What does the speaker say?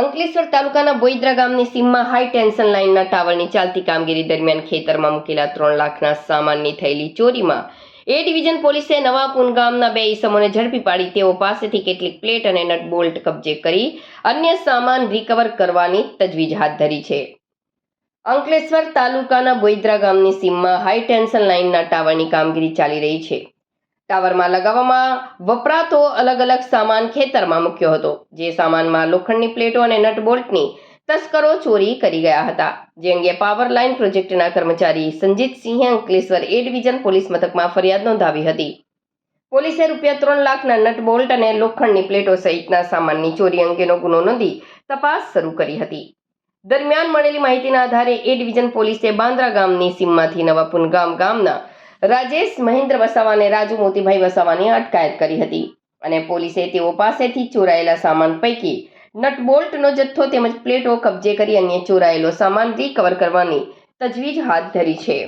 અંકલેશ્વર તાલુકાના બોઈદ્રા ગામની સીમમાં હાઈ ટેન્શન લાઇનના ટાવરની ચાલતી કામગીરી દરમિયાન ખેતરમાં મૂકેલા ત્રણ લાખના સામાનની થયેલી ચોરીમાં એ ડિવિઝન પોલીસે નવાપુન ગામના બે ઈસમોને ઝડપી પાડી તેઓ પાસેથી કેટલીક પ્લેટ અને નટ બોલ્ટ કબજે કરી અન્ય સામાન રિકવર કરવાની તજવીજ હાથ ધરી છે. અંકલેશ્વર તાલુકાના બોઈદ્રા ગામની સીમમાં હાઈ ટેન્શન લાઇનના ટાવરની કામગીરી ચાલી રહી છે. ટાવરમાં લગાવવામાં વપરાતો અલગ અલગ સામાન ખેતરમાં મૂક્યો હતો, જે સામાનમાં લોખંડની પ્લેટો અને નટ બોલ્ટની તસ્કરો ચોરી કરી ગયા હતા. જે અંગે પાવર લાઇન પ્રોજેક્ટના કર્મચારી સંજીત સિંહે અંકલેશ્વર એ ડિવિઝન પોલીસ મથકમાં ફરિયાદ નોંધાવી હતી. પોલીસે રૂપિયા ત્રણ લાખના નટ બોલ્ટ અને લોખંડની પ્લેટો સહિતના સામાનની ચોરી અંગેનો ગુનો નોંધી તપાસ શરૂ કરી હતી. દરમિયાન મળેલી માહિતીના આધારે એ ડિવિઝન પોલીસે બાંદ્રા ગામની સીમમાંથી નવાપુન ગામ ગામના રાજેશ મહેન્દ્ર વસાવા રાજુ મોતીભાઈ વસાવાની અટકાયત કરી હતી અને પોલીસે તેઓ પાસેથી ચોરાયેલા સામાન પૈકી નટ બોલ્ટનો જથ્થો તેમજ પ્લેટો કબજે કરી અન્ય ચોરાયેલો સામાન રિકવર કરવાની તજવીજ હાથ ધરી છે.